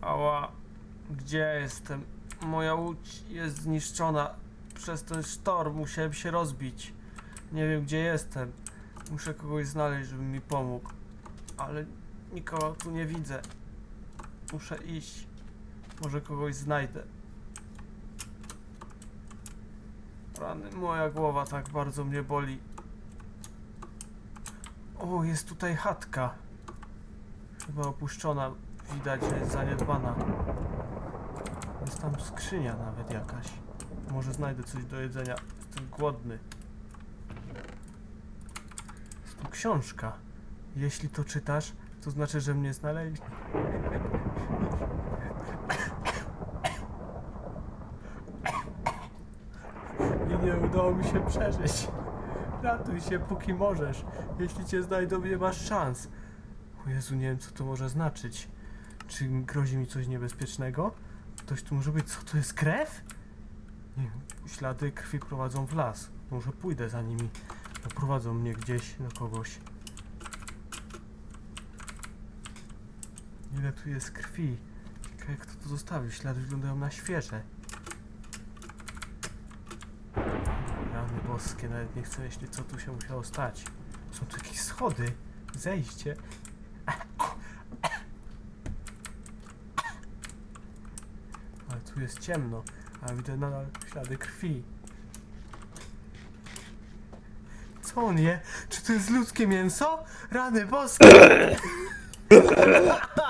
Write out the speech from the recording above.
Ała, gdzie jestem? Moja łódź jest zniszczona przez ten sztorm, musiałem się rozbić. Nie wiem gdzie jestem. Muszę kogoś znaleźć, żeby mi pomógł. Ale nikogo tu nie widzę. Muszę iść. Może kogoś znajdę. Rany, moja głowa tak bardzo mnie boli. O, jest tutaj chatka. Chyba opuszczona. Widać, że jest zaniedbana. Jest tam skrzynia nawet jakaś. Może znajdę coś do jedzenia. Jestem głodny. Jest tu książka. Jeśli to czytasz, to znaczy, że mnie znaleźli. I nie udało mi się przeżyć. Ratuj się, póki możesz. Jeśli cię znajdą, nie masz szans. O Jezu, nie wiem, co to może znaczyć. Czy grozi mi coś niebezpiecznego? Ktoś tu może być. Co to jest krew? Nie ślady krwi prowadzą w las. Może pójdę za nimi. Doprowadzą mnie gdzieś do kogoś. Ile tu jest krwi? Ciekawe, kto to zostawił. Ślady wyglądają na świeże. Rany boskie, nawet nie chcę myśleć, co tu się musiało stać. Są tu jakieś schody. Zejście. Ale tu jest ciemno, a widzę nadal ślady krwi. Co on je? Czy to jest ludzkie mięso? Rany boskie!